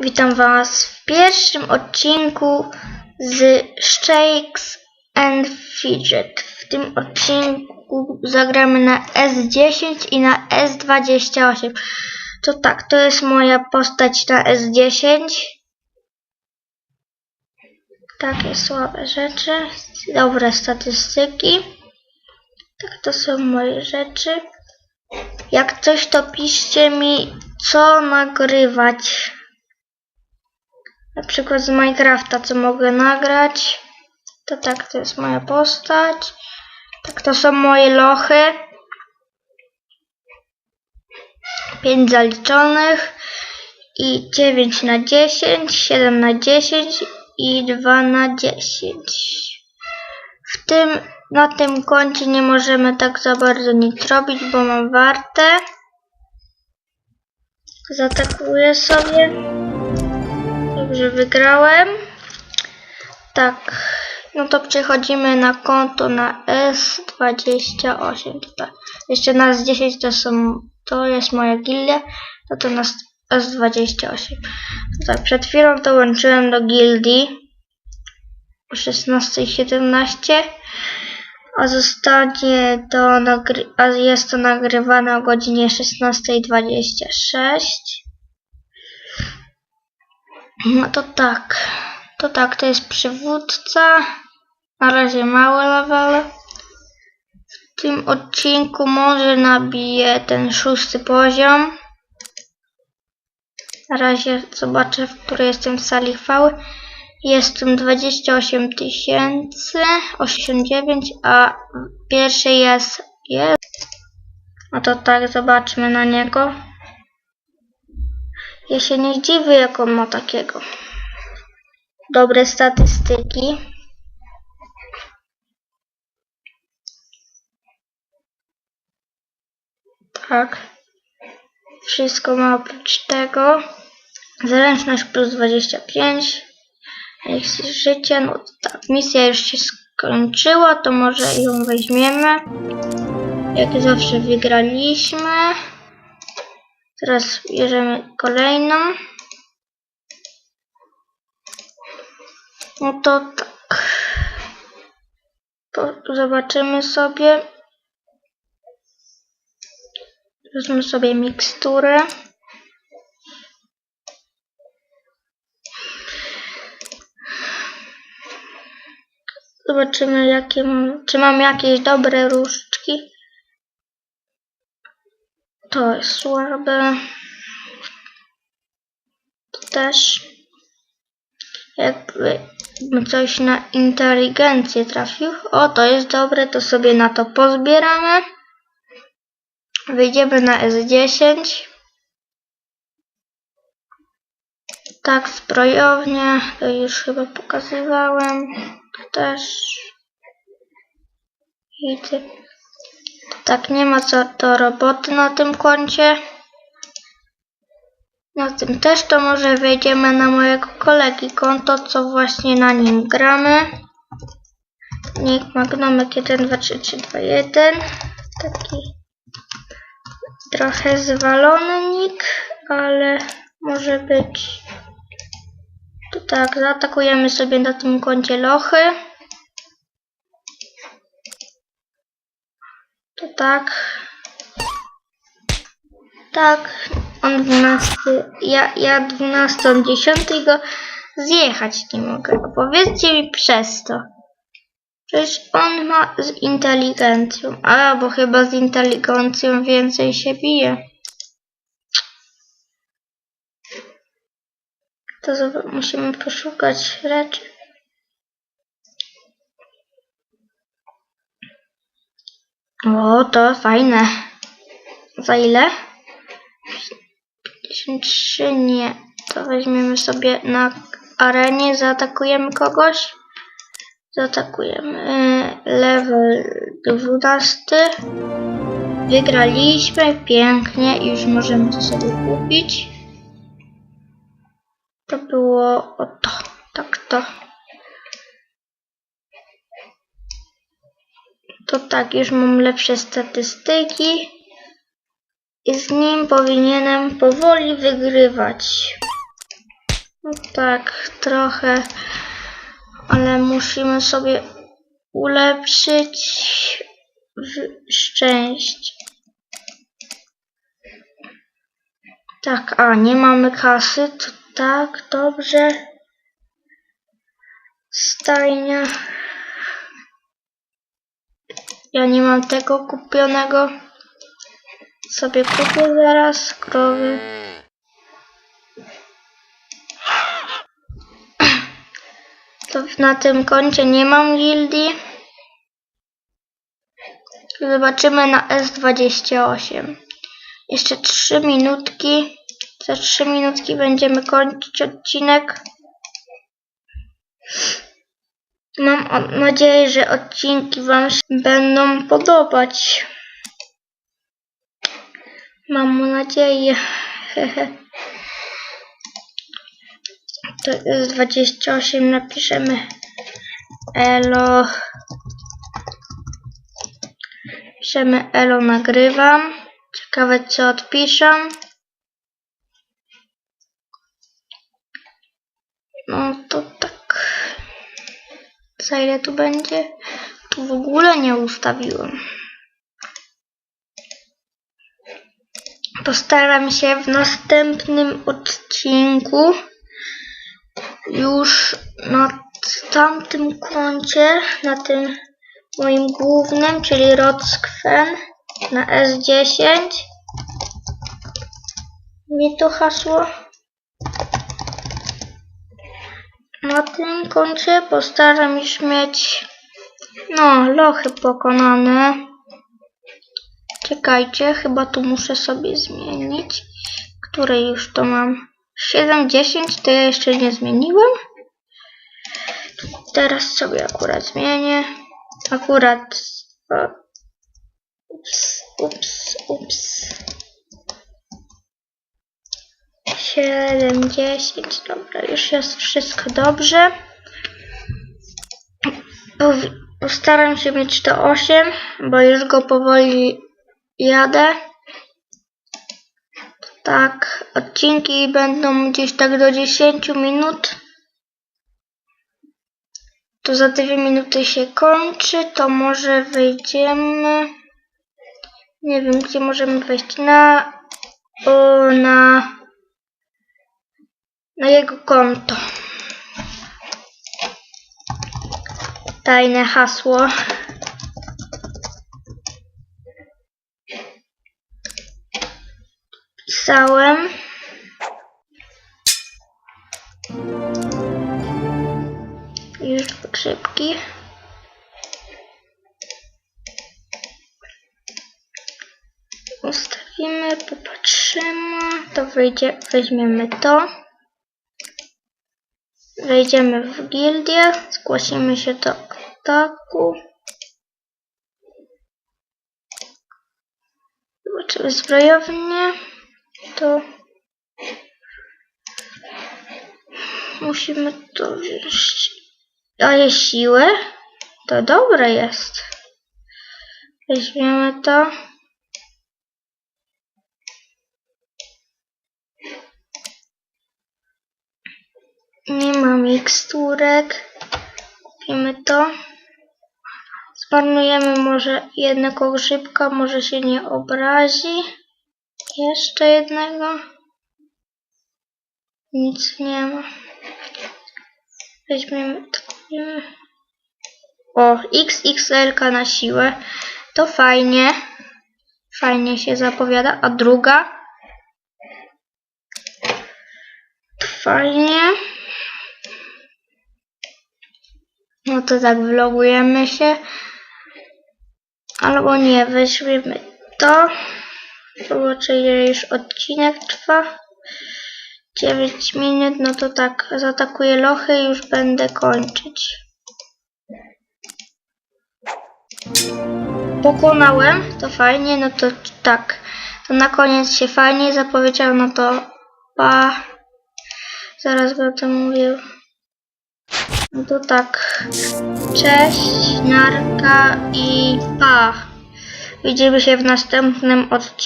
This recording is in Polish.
Witam Was w pierwszym odcinku z Shakes and Fidget. W tym odcinku zagramy na S10 i na S28. To tak, to jest moja postać na S10. Takie słabe rzeczy, dobre statystyki. Tak, to są moje rzeczy. Jak coś, to piszcie mi, co nagrywać. Na przykład z Minecrafta, co mogę nagrać. To tak, to jest moja postać. Tak, to są moje lochy. 5 zaliczonych. I 9 na 10, 7 na 10 i 2 na 10. W tym, na tym koncie nie możemy tak za bardzo nic robić, bo mam wartę. Zaatakuję sobie. Dobrze, wygrałem. Tak, no to przechodzimy na konto na S28 tutaj. Jeszcze na S10 to są, to jest moja gildia, no to na S28. Tak, przed chwilą to łączyłem do gildii o 16.17, a zostanie to a jest to nagrywane o godzinie 16.26. No to tak. To tak, to jest przywódca. Na razie małe levele. W tym odcinku może nabiję ten szósty poziom. Na razie zobaczę, w której jestem w sali chwały. Jestem 28 tysięcy, 89, a pierwszy jest, jest. No to tak, zobaczmy na niego. Ja się nie zdziwię, jak on ma takiego. Dobre statystyki. Tak. Wszystko ma oprócz tego. Zręczność plus 25. Eliksir życia. No to tak, misja już się skończyła, to może ją weźmiemy. Jak zawsze wygraliśmy. Teraz bierzemy kolejną. No to tak. To zobaczymy sobie. Wezmę sobie miksturę. Zobaczymy, jakie mam, czy mam jakieś dobre różdżki. To jest słabe. To też. Jakby coś na inteligencję trafił. O, to jest dobre, to sobie na to pozbieramy. Wyjdziemy na S10. Tak, zbrojownia, to już chyba pokazywałem. Też. Widzę. Tak, nie ma co do roboty na tym koncie. Na tym też to może wejdziemy na mojego kolegi konto, co właśnie na nim gramy. Nick Magnomek 1, 2, 3, 3, 2, 1. Taki trochę zwalony nick, ale może być. To tak, zaatakujemy sobie na tym koncie lochy. To tak. Tak, on 12, ja, ja 12, on 10 go zjechać nie mogę. Powiedzcie mi przez to. Przecież on ma z inteligencją, a bo chyba z inteligencją więcej się bije. To musimy poszukać rzeczy. O, to fajne. Za ile? 53 nie. To weźmiemy sobie na arenie, zaatakujemy kogoś. Zaatakujemy. Yy, Level 12. Wygraliśmy, pięknie. Już możemy to sobie kupić. To było o to, tak to. To tak, już mam lepsze statystyki. I z nim powinienem powoli wygrywać. No tak, trochę, ale musimy sobie ulepszyć szczęście. Tak, a nie mamy kasy, to tak, dobrze. Stajnia. Ja nie mam tego kupionego. Sobie kupię zaraz krowy. To na tym koncie nie mam gildii. Zobaczymy na S28. Jeszcze 3 minutki. Za 3 minutki będziemy kończyć odcinek. Mam nadzieję, że odcinki Wam się będą podobać. Mam nadzieję. To jest 28. Napiszemy Elo. Piszemy Elo nagrywam. Ciekawe co odpiszę. No to tak. Za ile tu będzie? Tu w ogóle nie ustawiłem. Postaram się w następnym odcinku już na tamtym koncie, na tym moim głównym, czyli Rockfen na S10. Nie to hasło. Na tym koncie postaram już mieć no lochy pokonane. Czekajcie, chyba tu muszę sobie zmienić. Które już to mam? 7-10 to ja jeszcze nie zmieniłem. Teraz sobie akurat zmienię. Akurat. Ups, ups, ups. 7, 10, dobra, już jest wszystko dobrze. Postaram się mieć to 8, bo już go powoli jadę. Tak, odcinki będą gdzieś tak do 10 minut. To za 2 minuty się kończy, to może wyjdziemy. Nie wiem, gdzie możemy wejść. Na. O, na. Na jego konto. Tajne hasło. Pisałem. Już szybki. Ustawimy, popatrzymy. To wyjdzie, weźmiemy to. Wejdziemy w gildię, zgłosimy się do ataku. Zobaczymy zbrojownię. To musimy to wziąć. Daje siłę. To dobre jest. Weźmiemy to. Nie ma miksturek. Kupimy to. Zmarnujemy może jednego grzybka, może się nie obrazi. Jeszcze jednego. Nic nie ma. Weźmiemy to. kupimy. O, XXL na siłę. To fajnie. Fajnie się zapowiada. A druga? Fajnie. No to tak vlogujemy się. Albo nie, weźmiemy to. Zobaczę ile już odcinek trwa. 9 minut, no to tak, zaatakuję lochy i już będę kończyć. Pokonałem, to fajnie, no to tak. To na koniec się fajnie zapowiedział, no to pa. Zaraz będę mówił. No to tak. Cześć, narka i pa. Widzimy się w następnym odcinku.